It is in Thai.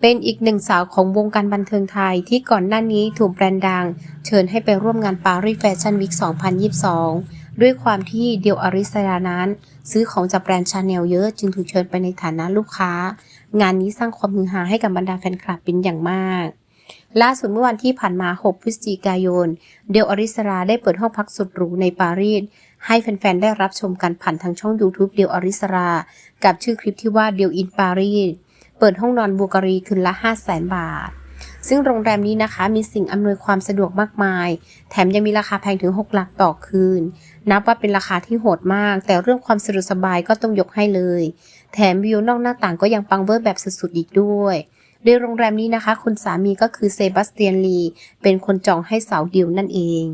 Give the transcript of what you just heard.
เป็นอีกหนึ่งสาวของวงการบันเทิงไทยที่ก่อนหน้านี้ถูกแบรนด์ดัง เชิญให้ไปร่วมงานปารีสแฟชั่นวีค 2022 ด้วยความที่เดียวอริสยานั้น ซื้อของจากแบรนด์ชาแนลเยอะจึงถูกเชิญไปในฐานะลูกค้า งานนี้สร้างความฮือฮาให้กับบรรดาแฟนคลับเป็นอย่างมากล่าสุดเมื่อวันที่ผ่านมา 6 พฤศจิกายน เดลอริสราได้เปิดห้องพักสุดหรูในปารีส ให้แฟน ๆ ได้รับชมกันผ่านทางช่อง YouTube เดลอริสรา กับชื่อคลิปที่ว่าเดลอินปารีส เปิดห้องนอนบูการีคืนละ 5 0 0แสนบาท ซึ่งโรงแรมนี้นะคะมีสิ่งอำนวยความสะดวกมากมาย แถมยังมีราคาแพงถึง 6 หลักต่อคืน นับว่าเป็นราคาที่โหดมาก แต่เรื่องความสะดวกสบายก็ต้องยกให้เลย แถมวิวนอกหน้าต่างก็ยังปังเวอร์แบบสุดๆอีกด้วยโดยโรงแรมนี้นะคะ คุณสามีก็คือเซบาสเตียนลี เป็นคนจองให้สาวดิวนั่นเอง